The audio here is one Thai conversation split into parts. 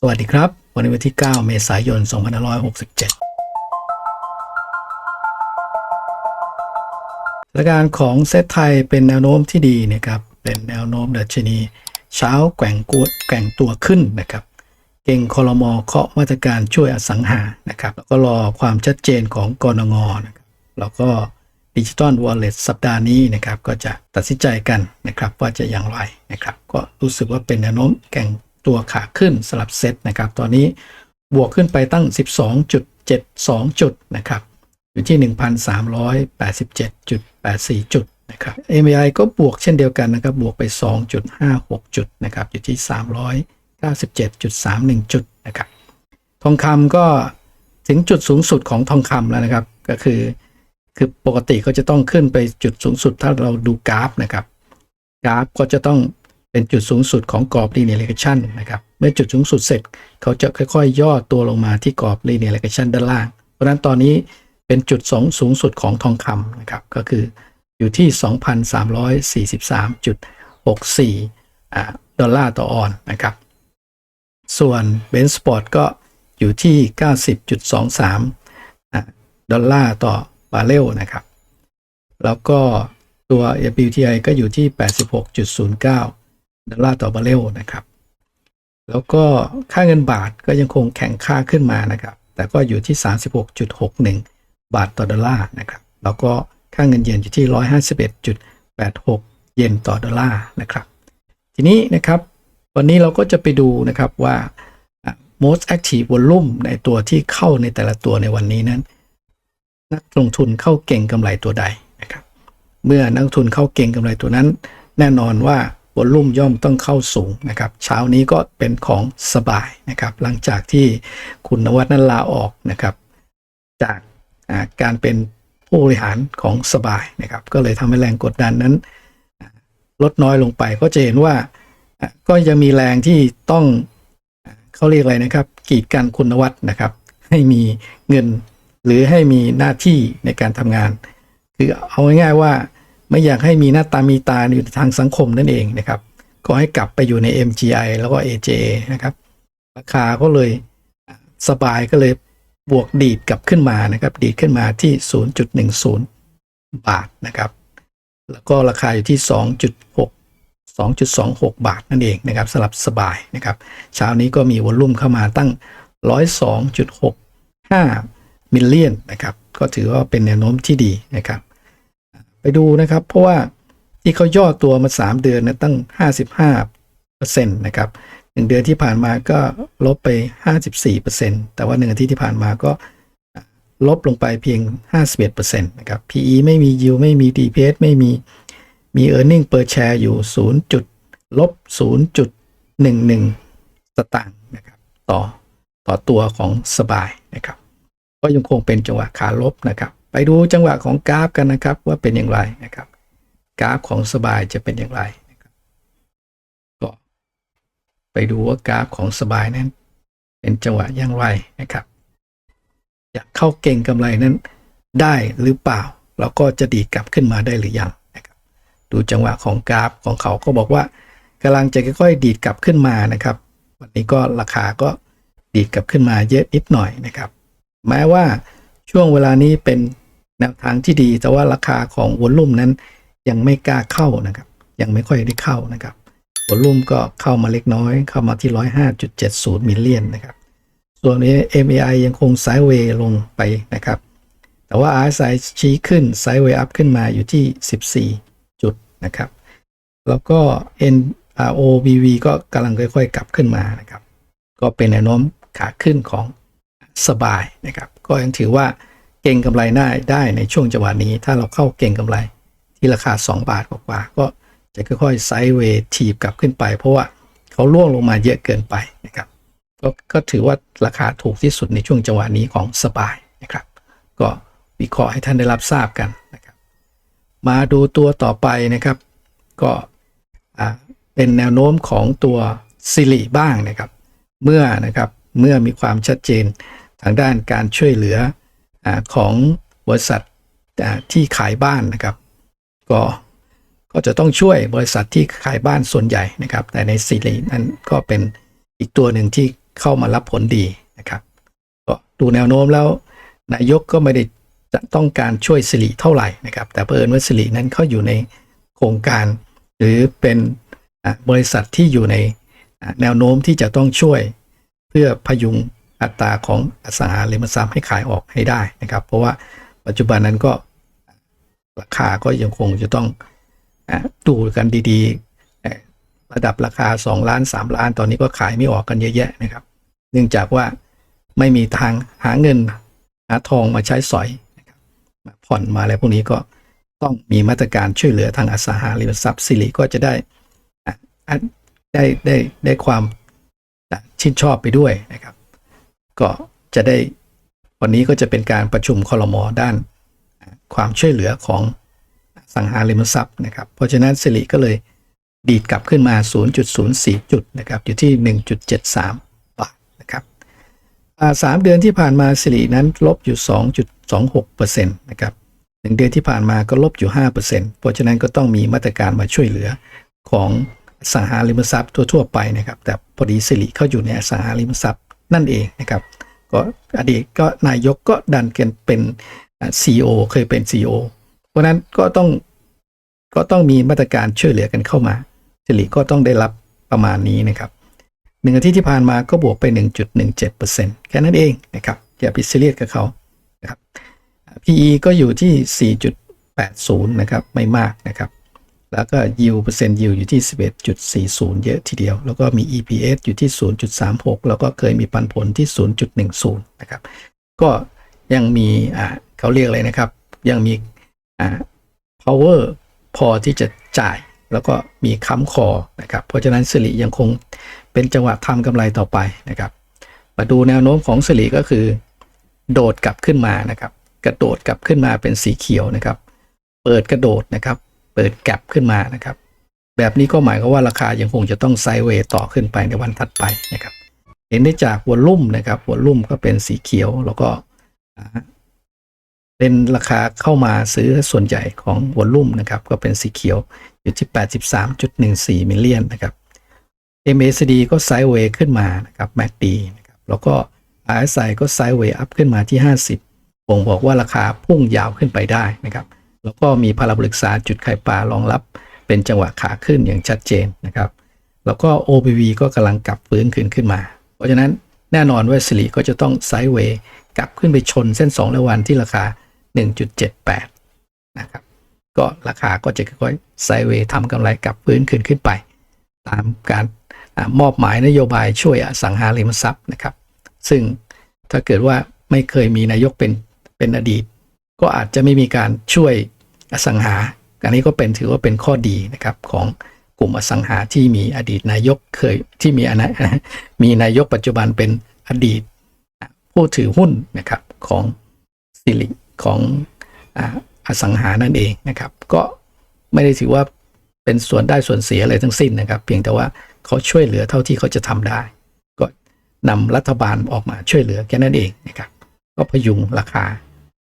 สวัสดีครับ วันนี้วันที่ 9 เมษายน 2567สถานการณ์ของเซตไทยเป็นแนวโน้มที่ดีนะครับ เป็นแนวโน้มดัชนี เช้าแกว่งกวดแกว่งตัวขึ้นนะครับ เก่งคอรมอเคาะมาตรการช่วยอสังหานะครับ แล้วก็รอความชัดเจนของกรงงนะครับแล้วก็ดิจิตอลวอลเล็ตสัปดาห์นี้นะครับ ก็จะตัดสินใจกันนะครับว่าจะอย่างไรนะครับ ก็รู้สึกว่าเป็นแนวโน้มแกว่ง ตัวขาขึ้นสลับเซตนะครับ ตอนนี้บวกขึ้นไปตั้ง 12.72 จุดนะครับ อยู่ที่ 1,387.84 จุดนะครับ MAI ก็บวกเช่นเดียวกันนะครับ บวกไป 2.56 จุดนะครับ อยู่ที่ 397.31 จุดนะครับ ทองคำก็ถึงจุดสูงสุดของทองคำแล้วนะครับ ก็คือคือปกติก็จะต้องขึ้นไปจุดสูงสุดถ้าเราดูกราฟนะครับ กราฟก็จะต้อง เป็นจุดสูงสุดของกรอบ linear regression นะครับ เมื่อจุดสูงสุดเสร็จ เขาจะค่อยๆย่อตัวลงมาที่กรอบ linear regression ด้านล่าง เพราะฉะนั้นตอนนี้เป็นจุดสองสูงสุดของทองคำนะครับ ก็คืออยู่ที่ 2,343.64อ่าดอลลาร์ต่อออนนะครับ ส่วนเบนสปอร์ตก็อยู่ที่ 90.23อ่าดอลลาร์ต่อบาร์เรลนะครับ แล้วก็ตัว WTI ก็อยู่ที่ 86.09 ดอลลาร์ต่อบาร์เรลนะครับ แล้วก็ค่าเงินบาทก็ยังคงแข็งค่าขึ้นมานะครับ แต่ก็อยู่ที่ 36.61 บาทต่อดอลลาร์นะครับ แล้วก็ค่าเงินเยนอยู่ที่ 151.86 เยนต่อดอลลาร์นะครับ ทีนี้นะครับวันนี้เราก็จะไปดูนะครับว่า most active volume ในตัวที่เข้าในแต่ละตัวในวันนี้นั้น นักลงทุนเข้าเก่งกำไรตัวใดนะครับ เมื่อนักทุนเข้าเก่งกำไรตัวนั้น แน่นอนว่า วอลลุ่มย่อมต้องเข้าสูงนะครับ เช้านี้ก็เป็นของสบายนะครับ หลังจากที่คุณนวัดนั้นลาออกนะครับ จากาการเป็นผู้บริหารของสบายนะครับ ก็เลยทำให้แรงกดดันนั้น ลดน้อยลงไปก็จะเห็นว่าก็ยังมีแรงที่ต้องเขาเรียกอะไรนะครับ กีดกันคุณวัฒน์นะครับ ให้มีเงินหรือให้มีหน้าที่ในการทำงาน คือเอาง่ายๆว่า ไม่อยากให้มีหน้าตามีตาอยู่ทางสังคมนั่นเองนะครับ ก็ให้กลับไปอยู่ใน MGI แล้วก็ AJA นะครับ ราคาก็เลยสบายก็เลยบวกดีดกลับขึ้นมานะครับ ดีดขึ้นมาที่ 0.10 บาทนะครับ แล้วก็ราคาอยู่ที่ 2.6 2.26 บาทนั่นเองนะครับสลับสบายนะครับ เช้านี้ก็มีวอลลุ่มเข้ามาตั้ง 102.65 มิลเลียนนะครับ ก็ถือว่าเป็นแนวโน้มที่ดีนะครับ ไปดูนะครับ เพราะว่าที่เขาย่อตัวมา 3 เดือนนะตั้ง 55%นะครับหนึ่งเดือนที่ผ่านมาก็ลบไป 54%แต่ว่าหนึ่งอาทิตย์ที่ผ่านมาก็ลบลงไปเพียง 51%นะครับ PE ไม่มี yield ไม่มี DPS ไม่มีมี earning per share อยู่ 0. จุดลบ0.11 สตางค์นะครับต่อต่อตัวของสบายนะครับ ก็ยังคงเป็นจังหวะขาลบนะครับ ไปดูจังหวะของกราฟกันนะครับว่าเป็นอย่างไรนะครับ กราฟของสบายจะเป็นอย่างไรนะครับก็ไปดูว่ากราฟของสบายนั้น เป็นจังหวะอย่างไรนะครับ อยากเข้าเก่งกำไรนั้น ได้หรือเปล่า แล้วก็จะดีดกลับขึ้นมาได้หรือยังนะครับ ดูจังหวะของกราฟของเขาก็บอกว่ากำลังจะค่อยๆดีดกลับขึ้นมานะครับ วันนี้ก็ราคาก็ดีดกลับขึ้นมาเยอะนิดหน่อยนะครับ แม้ว่าช่วงเวลานี้เป็น แนวทางที่ดี แต่ว่าราคาของวอลลุ่มนั้นยังไม่กล้าเข้านะครับ ยังไม่ค่อยได้เข้านะครับวอลลุ่มก็เข้ามาเล็กน้อย เข้ามาที่ 105.70มิลเลียนนะครับ ส่วน MAI ยังคงไซด์เวย์ลงไปนะครับ แต่ว่า RSI ชี้ขึ้นไซด์เวย์อัพขึ้นมาอยู่ที่ 14 จุดนะครับ แล้วก็ NROBV ก็กำลังค่อยๆ กลับขึ้นมานะครับ ก็เป็นแนวโน้มขาขึ้นของสบายนะครับ ก็ยังถือว่า เก่งกำไรได้ได้ในช่วงจังหวะนี้ ถ้าเราเข้าเก่งกำไรที่ราคา 2 บาทกว่าๆก็จะค่อยๆไซด์เวย์ทีบกลับขึ้นไป เพราะว่าเขาล่วงลงมาเยอะเกินไปนะครับก็ก็ถือว่าราคาถูกที่สุดในช่วงจังหวะนี้ของสบายนะครับ ก็วิเคราะห์ให้ท่านได้รับทราบกันนะครับ มาดูตัวต่อไปนะครับ ก็เป็นแนวโน้มของตัวซิริบ้างนะครับ เมื่อนะครับเมื่อมีความชัดเจนทางด้านการช่วยเหลือ ของบริษัทที่ขายบ้านนะครับ ก็ก็จะต้องช่วยบริษัทที่ขายบ้านส่วนใหญ่นะครับ แต่ในซีรีส์นั้นก็เป็นอีกตัวหนึ่งที่เข้ามารับผลดีนะครับ ก็ดูแนวโน้มแล้วนายกก็ไม่ได้จะต้องการช่วยสิริเท่าไหร่นะครับ แต่เผอิญว่าสิรินั้นเขาอยู่ในโครงการ หรือเป็นบริษัทที่อยู่ในแนวโน้มที่จะต้องช่วย เพื่อพยุง อัตราของอสังหาริมทรัพย์ให้ขายออกให้ได้นะครับ เพราะว่าปัจจุบันนั้นก็ราคาก็ยังคงจะต้องดูกันดีๆ ระดับราคา 2 ล้าน 3 ล้าน ตอนนี้ก็ขายไม่ออกกันเยอะแยะนะครับ เนื่องจากว่าไม่มีทางหาเงินหาทองมาใช้สอยมาผ่อนมาอะไรพวกนี้ก็ต้องมีมาตรการช่วยเหลือทางอสังหาริมทรัพย์สิริก็จะได้ได้ได้ได้ความชื่นชอบไปด้วยนะครับ ก็จะได้วันนี้ก็จะเป็นการประชุมคอรมอด้านความช่วยเหลือของสังหาริมทรัพย์นะครับ เพราะฉะนั้นสิริก็เลยดีดกลับขึ้นมา 0.04 จุดนะครับอยู่ที่ 1.73 บาทนะครับสามเดือนที่ผ่านมาสิรินั้นลบอยู่ 2.26%นะครับหนึ่งเดือนที่ผ่านมาก็ลบอยู่ 5%เพราะฉะนั้นก็ต้องมีมาตรการมาช่วยเหลือของสังหาริมทรัพย์ทั่วๆไปนะครับ แต่พอดีสิริเข้าอยู่ในสังหาริมทรัพย์ นั่นเองนะครับก็อดีตก็นายกก็ดันเกันเป็นซีอเคยเป็น CEO เพราะฉะนั้นก็ต้องก็ต้องมีมาตรการช่วยเหลือกันเข้ามาสิริก็ต้องได้รับประมาณนี้นะครับหนึ่งอาทิตย์ที่ผ่านมาก็บวกไป 1.17%แค่นั้นเองนะครับอย่าไปซีเรียสกับเขานะครับ PE ก็อยู่ที่ 4.80 นะครับ ไม่มากนะครับ แล้วก็ yield เปอร์เซ็นต์ yield อยู่ที่ 11.40 เยอะทีเดียว แล้วก็มี EPS อยู่ที่ 0.36 แล้วก็เคยมีปันผลที่ 0.10 นะครับ ก็ยังมีอ่าเขาเรียกอะไรนะครับ ยังมีอ่า power พอที่จะจ่าย แล้วก็มีค้ำคอนะครับ เพราะฉะนั้นสิริยังคงเป็นจังหวะทำกำไรต่อไปนะครับ มาดูแนวโน้มของสิริก็คือ โดดกลับขึ้นมานะครับ กระโดดกลับขึ้นมาเป็นสีเขียวนะครับ เปิดกระโดดนะครับ เปิดแกลบขึ้นมานะครับ แบบนี้ก็หมายความว่าราคายังคงจะต้องไซด์เวย์ต่อขึ้นไปในวันถัดไปนะครับ เห็นได้จากวอลลุ่มนะครับวอลลุ่มก็เป็นสีเขียวแล้วก็เป็นราคาเข้ามาซื้อส่วนใหญ่ของวอลลุ่มนะครับ ก็เป็นสีเขียวอยู่ที่ 83.14 มิลเลียนนะครับ MACD ก็ไซด์เวย์ขึ้นมานะครับ MACD นะครับแล้วก็ RSI ก็ไซด์เวย์อัพขึ้นมาที่ 50บ่งบอกว่าราคาพุ่งยาวขึ้นไปได้นะครับ แล้วก็มีพาราบริกษาจุดไข่ปลารองรับเป็นจังหวะขาขึ้นอย่างชัดเจนนะครับ แล้วก็ OPV ก็กำลังกลับฟื้นขึ้นขึ้นมา เพราะฉะนั้นแน่นอนว่าสิริก็จะต้องไซด์เวย์กลับขึ้นไปชนเส้น 2 ระวันที่ราคา 1.78 นะครับ ก็ราคาก็จะค่อยๆไซด์เวย์ทำกำไรกลับฟื้นขึ้นขึ้นไป ตามการอมอบหมายนโยบายช่วยอสังหาริมทรัพย์นะครับ ซึ่งถ้าเกิดว่าไม่เคยมีนายกเป็นเป็นอดีต ก็อาจจะไม่มีการช่วยอสังหา อันนี้ก็เป็นถือว่าเป็นข้อดีนะครับของกลุ่มอสังหาที่มีอดีตนายกเคยที่มีอนามีนายกปัจจุบันเป็นอดีตผู้ถือหุ้นนะครับของสิริของอ่าอสังหานั่นเองนะครับ ก็ไม่ได้ถือว่าเป็นส่วนได้ส่วนเสียอะไรทั้งสิ้นนะครับ เพียงแต่ว่าเขาช่วยเหลือเท่าที่เขาจะทำได้ ก็นำรัฐบาลออกมาช่วยเหลือแค่นั้นเองนะครับ ก็พยุงราคา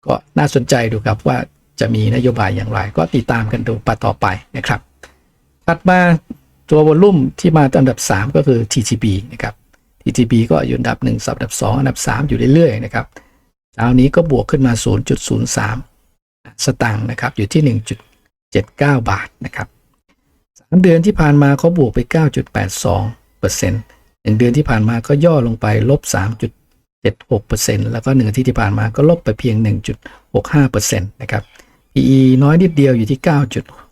ก็น่าสนใจดูครับว่าจะมีนโยบายอย่างไร ก็ติดตามกันดูปัต่อไปนะครับถัดมาตัววอลลุ่มที่มาอันดับ 3 ก็คือ TTB นะครับ TTB ก็อยู่อันดับ1อันดับ 2 อันดับ 3 อยู่เรื่อยๆนะครับเช้านี้ก็บวกขึ้นมา 0.03 สตางค์นะครับอยู่ที่ 1.79 บาทนะครับ3เดือนที่ผ่านมาเขาบวกไป 9.82เปอร์เซ็นต์หนึ่งเดือนที่ผ่านมาก็ย่อลงไปลบ 3.76%แล้วก็หนึ่งอาทิตย์ที่ผ่านมาก็ลบไปเพียง 1.65%นะครับ PE น้อยนิดเดียวอยู่ที่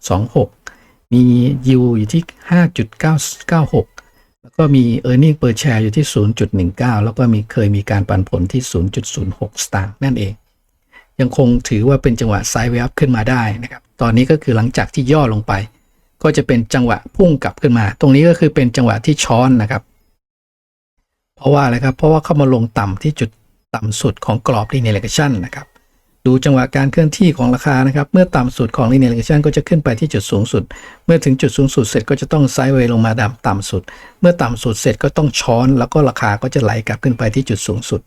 9.26 มี y i อยู่ที่ 5.996 แล้วก็มี e a r n i n g per share อยู่ที่ 0.19 แล้วก็มีเคยมีการปันผลที่ 0.06 สตางค์นั่นเอง ยังคงถือว่าเป็นจังหวะไซด์เวย์อัพขึ้นมาได้นะครับ ตอนนี้ก็คือหลังจากที่ย่อลงไป ก็จะเป็นจังหวะพุ่งกลับขึ้นมา ตรงนี้ก็คือเป็นจังหวะที่ช้อนนะครับ เพราะว่าอะไรครับ เพราะว่าเข้ามาลงต่ำที่จุดต่ำสุดของกรอบ linear regression นะครับ ดูจังหวะการเคลื่อนที่ของราคานะครับ เมื่อต่ำสุดของ linear regression ก็จะขึ้นไปที่จุดสูงสุด เมื่อถึงจุดสูงสุดเสร็จก็จะต้องไซด์เวย์ลงมาดำต่ำสุด เมื่อต่ำสุดเสร็จก็ต้องช้อน แล้วก็ราคาก็จะไหลกลับขึ้นไปที่จุดสูงสุด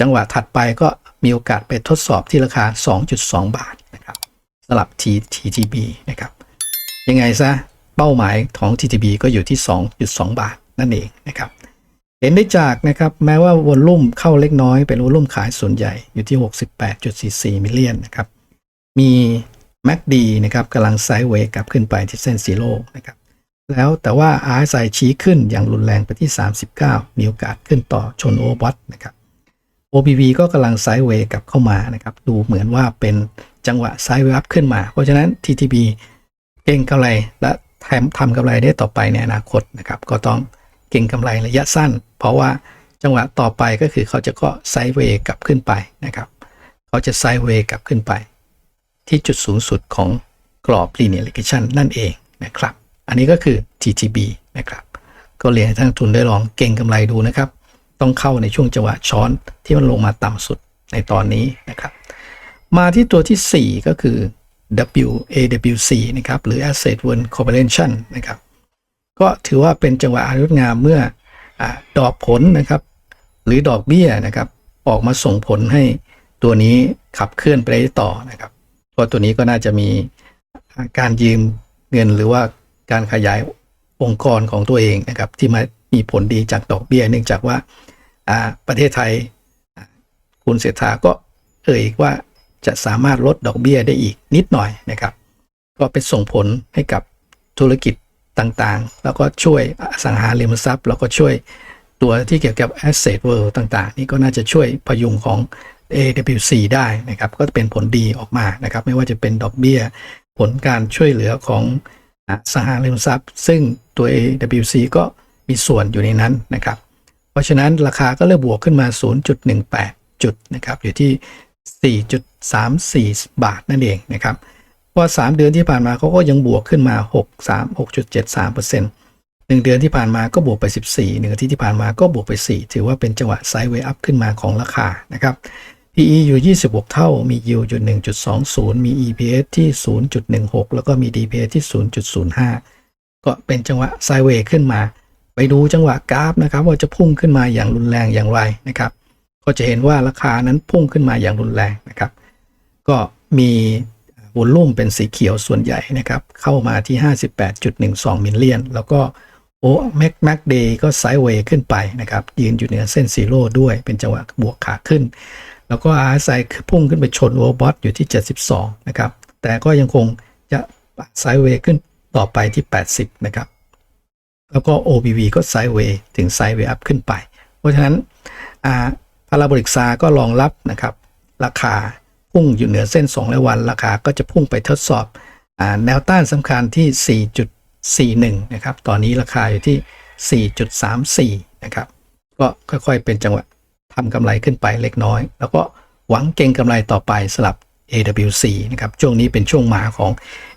จังหวะถัดไปก็มีโอกาสไปทดสอบที่ราคา 2.2 บาทนะครับสำหรับ TTB นะครับ ยังไงซะเป้าหมายของ TTB ก็อยู่ที่ 2.2 บาทนั่นเองนะครับ เห็นได้จากนะครับแม้ว่าวอลลุ่มเข้าเล็กน้อยเป็นวอลลุ่มขายส่วนใหญ่อยู่ที่ 68.44 มิลเลียนนะครับมี MACD นะครับกำลังไซด์เวย์กลับขึ้นไปที่เส้นซีโร่นะครับแล้วแต่ว่า RSI ชี้ขึ้นอย่างรุนแรงไปที่ 39 มีโอกาสขึ้นต่อชนโอวอร์บอทนะครับ OBV ก็กำลังไซด์เวย์กลับเข้ามานะครับดูเหมือนว่าเป็นจังหวะไซด์เวย์อัพขึ้นมา เพราะฉะนั้น TTB เก่งกำไรและทำทำกำไรได้ต่อไปในอนาคตนะครับก็ต้อง เก่งกำไรระยะสั้น เพราะว่าจังหวะต่อไปก็คือเขาจะก็ไซด์เวย์กลับขึ้นไปนะครับเขาจะไซด์เวย์กลับขึ้นไป ที่จุดสูงสุดของกรอบ linear regression นั่นเองนะครับ อันนี้ก็คือ TTB นะครับ ก็เรียนให้ท่านทุนได้ลองเก่งกำไรดูนะครับ ต้องเข้าในช่วงจังหวะช้อนที่มันลงมาต่ำสุดในตอนนี้นะครับ มาที่ตัวทีสี่4 ก็คือ WAWC นะครับ หรือ Asset w o r n Correlation นะครับ ก็ถือว่าเป็นจังหวะอันงดงามเมื่ออดอกผลนะครับ หรือดอกเบี้ยนะครับ ออกมาส่งผลให้ตัวนี้ขับเคลื่อนไปได้ต่อนะครับเพราะตัวนี้ก็น่าจะมีการยืมเงินหรือว่าการขยายองค์กรของตัวเองนะครับ ที่มามีผลดีจากดอกเบี้ย เนื่องจากว่าอ่าประเทศไทยคุณเศรษฐาก็เอ่ยว่าจะสามารถลดดอกเบี้ยได้อีกนิดหน่อยนะครับ ก็เป็นส่งผลให้กับธุรกิจ ต่างๆ แล้วก็ช่วยอสังหาริมทรัพย์ แล้วก็ช่วยตัวที่เกี่ยวกับ asset world ต่างๆ นี่ก็น่าจะช่วยพยุงของ AWC ได้นะครับ ก็เป็นผลดีออกมานะครับ ไม่ว่าจะเป็นดอกเบี้ย ผลการช่วยเหลือของสังหาริมทรัพย์ ซึ่งตัว AWC ก็มีส่วนอยู่ในนั้นนะครับ เพราะฉะนั้นราคาก็เริ่มบวกขึ้นมา 0.18 จุดนะครับ อยู่ที่ 4.34 บาทนั่นเองนะครับ ว่า 3 เดือนที่ผ่านมาเขาก็ยังบวกขึ้นมา 6 3 6.73% 1เดือนที่ผ่านมาก็บวกไป 14หนึ่งอาทิตย์ที่ผ่านมาก็บวกไป 4 ถือว่าเป็นจังหวะไซด์เวย์อัพขึ้นมาของราคานะครับ PE อยู่ 26 เท่า มี yield อยู่ 1.20 มี EPS ที่ 0.16 แล้วก็มี DPS ที่ 0.05 ก็เป็นจังหวะไซด์เวย์ขึ้นมา ไปดูจังหวะกราฟนะครับ ว่าจะพุ่งขึ้นมาอย่างรุนแรงอย่างไรนะครับ ก็จะเห็นว่าราคานั้นพุ่งขึ้นมาอย่างรุนแรงนะครับ ก็มี วอลลุ่มเป็นสีเขียวส่วนใหญ่นะครับ เข้ามาที่ 58.12 มิลเลียน แล้วก็โอ้แม็กแม็กเดย์ก็ไซด์เวย์ขึ้นไปนะครับ ยืนอยู่เหนือเส้นซีโร่ด้วยเป็นจังหวะบวกขาขึ้น แล้วก็ RSI พุ่งขึ้นไปชนโอเวอร์บอทอยู่ที่ 72 นะครับ แต่ก็ยังคงจะไซด์เวย์ขึ้นต่อไปที่ 80 นะครับ แล้วก็ OBV ก็ไซด์เวย์ถึงไซด์เวย์อัพขึ้นไป เพราะฉะนั้นอ่าพาราโบลิกซาก็รองรับนะครับ ราคา พุ่งอยู่เหนือเส้น 2 และวัน ราคาก็จะพุ่งไปทดสอบอแนวต้านสำคัญที่ 4.41 นะครับ ตอนนี้ราคาอยู่ที่ 4.34 นะครับ ก็ค่อยๆเป็นจังหวะทำกำไรขึ้นไปเล็กน้อย แล้วก็หวังเก็งกำไรต่อไปสลับ AWC นะครับ ช่วงนี้เป็นช่วงมาของ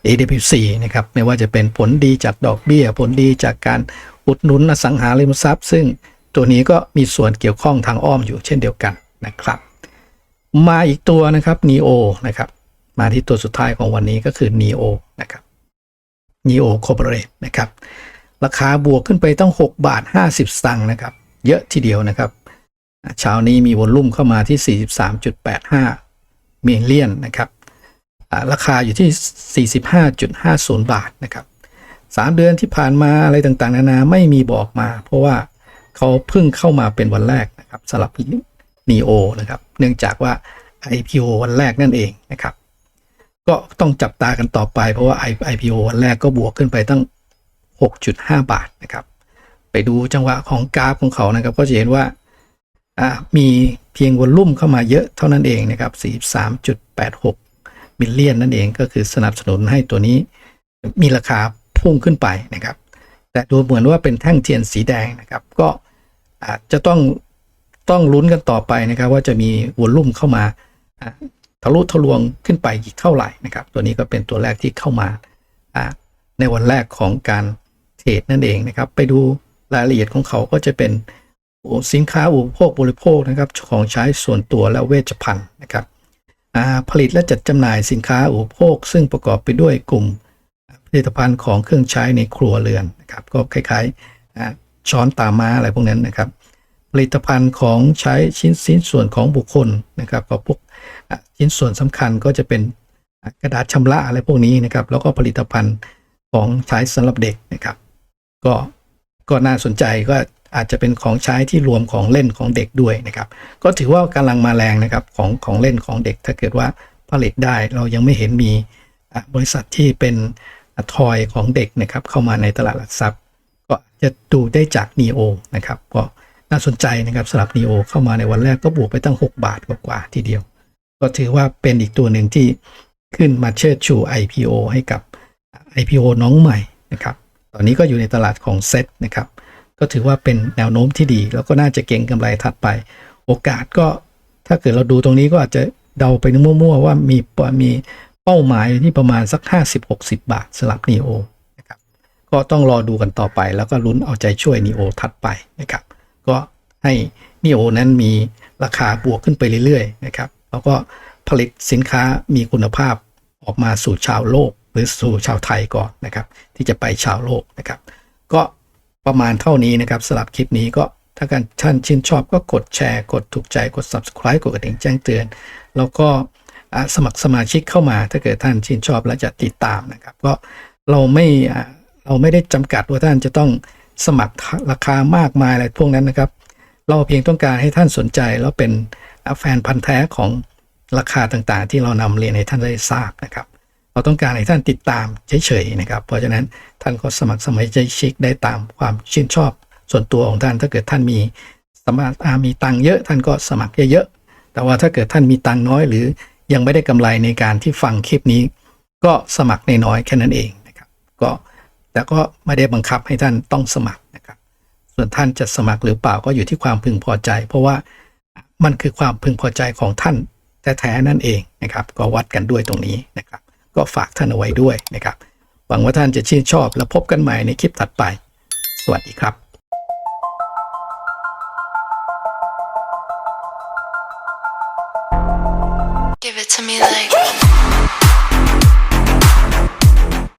AWC นะครับ ไม่ว่าจะเป็นผลดีจากดอกเบี้ย ผลดีจากการอุดหนุนอสังหาริมทรัพย์ ซึ่งตัวนี้ก็มีส่วนเกี่ยวข้องทางอ้อมอยู่เช่นเดียวกันนะครับ มาอีกตัวนะครับ NEO นะครับ มาที่ตัวสุดท้ายของวันนี้ก็คือ NEO นะครับ NEO Corporate นะครับ ราคาบวกขึ้นไปตั้ง6 บาท 50สตางค์นะครับ เยอะทีเดียวนะครับเช้านี้มีวอลลุ่มเข้ามาที่ 43.85มิลเลียนนะครับราคาอยู่ที่ 45.50 บาทนะครับ3เดือนที่ผ่านมาอะไรต่างๆ นานาไม่มีบอกมา เพราะว่าเขาเพิ่งเข้ามาเป็นวันแรกนะครับสำหรับ NEO นะครับ เนื่องจากว่า IPO วันแรกนั่นเองนะครับ ก็ต้องจับตากันต่อไปเพราะว่า IPO วันแรกก็บวกขึ้นไปตั้ง 6.5 บาทนะครับ ไปดูจังหวะของกราฟของเขานะครับ ก็จะเห็นว่ามีเพียงวอลลุ่มเข้ามาเยอะเท่านั้นเองนะครับ 43.86มิลเลียนนั่นเองก็คือสนับสนุนให้ตัวนี้มีราคาพุ่งขึ้นไปนะครับ แต่ดูเหมือนว่าเป็นแท่งเทียนสีแดงนะครับ ก็อาจจะต้อง ต้องลุ้นกันต่อไปนะครับ ว่าจะมีวอลลุ่มเข้ามาทะลุทะลวงขึ้นไปอีกเท่าไหร่นะครับ ตัวนี้ก็เป็นตัวแรกที่เข้ามาในวันแรกของการเทรดนั่นเองนะครับ ไปดูรายละเอียดของเขาก็จะเป็นสินค้าอุปโภคบริโภคนะครับของใช้ส่วนตัวและเวชภัณฑ์นะครับผลิตและจัดจำหน่ายสินค้าอุปโภค ซึ่งประกอบไปด้วยกลุ่มผลิตภัณฑ์ของเครื่องใช้ในครัวเรือนนะครับ ก็คล้ายๆช้อนตาม้าอะไรพวกนั้นนะครับ ผลิตภัณฑ์ของใช้ชิ้นชิ้นส่วนของบุคคลนะครับก็พวกชิ้นส่วนสำคัญก็จะเป็นกระดาษชำระอะไรพวกนี้นะครับ แล้วก็ผลิตภัณฑ์ของใช้สำหรับเด็กนะครับ ก็ก็น่าสนใจก็อาจจะเป็นของใช้ที่รวมของเล่นของเด็กด้วยนะครับ ก็ถือว่ากำลังมาแรงนะครับของของเล่นของเด็ก ถ้าเกิดว่าผลิตได้เรายังไม่เห็นมีบริษัทที่เป็นทอยของเด็กนะครับเข้ามาในตลาดหลักทรัพย์ ก็จะดูได้จาก NEO นะครับก็ น่าสนใจนะครับสำหรับ NEO เข้ามาในวันแรกก็บวกไปตั้ง 6 บาทกว่าๆทีเดียว ก็ถือว่าเป็นอีกตัวหนึ่งที่ขึ้นมาเชิดชู IPO ให้กับ IPO น้องใหม่นะครับ ตอนนี้ก็อยู่ในตลาดของเซ็ตนะครับ ก็ถือว่าเป็นแนวโน้มที่ดี แล้วก็น่าจะเก่งกำไรถัดไป โอกาสก็ถ้าเกิดเราดูตรงนี้ก็อาจจะเดาไปนึกมั่วๆว่ามีมีเป้าหมายที่ประมาณสัก 50-60 บาทสำหรับ NEO นะครับ ก็ต้องรอดูกันต่อไป แล้วก็ลุ้นเอาใจช่วย NEO ถัดไปนะครับ ก็ให้ NEO นั้นมีราคาบวกขึ้นไปเรื่อยๆนะครับแล้วก็ผลิตสินค้ามีคุณภาพออกมาสู่ชาวโลก หรือสู่ชาวไทยก่อนนะครับ ที่จะไปชาวโลกนะครับ ก็ประมาณเท่านี้นะครับสำหรับคลิปนี้ก็ถ้าการท่านชื่นชอบก็กดแชร์กดถูกใจกด subscribe กดกระดิ่งแจ้งเตือน แล้วก็สมัครสมาชิกเข้ามา ถ้าเกิดท่านชื่นชอบและจะติดตามนะครับ ก็เราไม่เราไม่ได้จำกัดว่าท่านจะต้อง สมัครราคามากมายอะไรพวกนั้นนะครับ เราเพียงต้องการให้ท่านสนใจแล้วเป็นแฟนพันธ์แท้ของราคาต่างๆ ที่เรานำเรียนให้ท่านได้ทราบนะครับ เราต้องการให้ท่านติดตามเฉยๆนะครับ เพราะฉะนั้นท่านก็สมัครสมัยใจชิกได้ตามความชื่นชอบส่วนตัวของท่านถ้าเกิดท่านมีสมาอ่ามีตังค์เยอะท่านก็สมัครเยอะๆแต่ว่าถ้าเกิดท่านมีตังค์น้อยหรือยังไม่ได้กำไรในการที่ฟังคลิปนี้ ก็สมัครในน้อยแค่นั้นเองนะครับ ก็ แต่ก็ไม่ได้บังคับให้ท่านต้องสมัครนะครับ ส่วนท่านจะสมัครหรือเปล่าก็อยู่ที่ความพึงพอใจ เพราะว่ามันคือความพึงพอใจของท่านแท้ๆนั่นเองนะครับ ก็วัดกันด้วยตรงนี้นะครับ ก็ฝากท่านเอาไว้ด้วยนะครับ หวังว่าท่านจะชื่นชอบและพบกันใหม่ในคลิปถัดไป สวัสดีครับ Give it to me like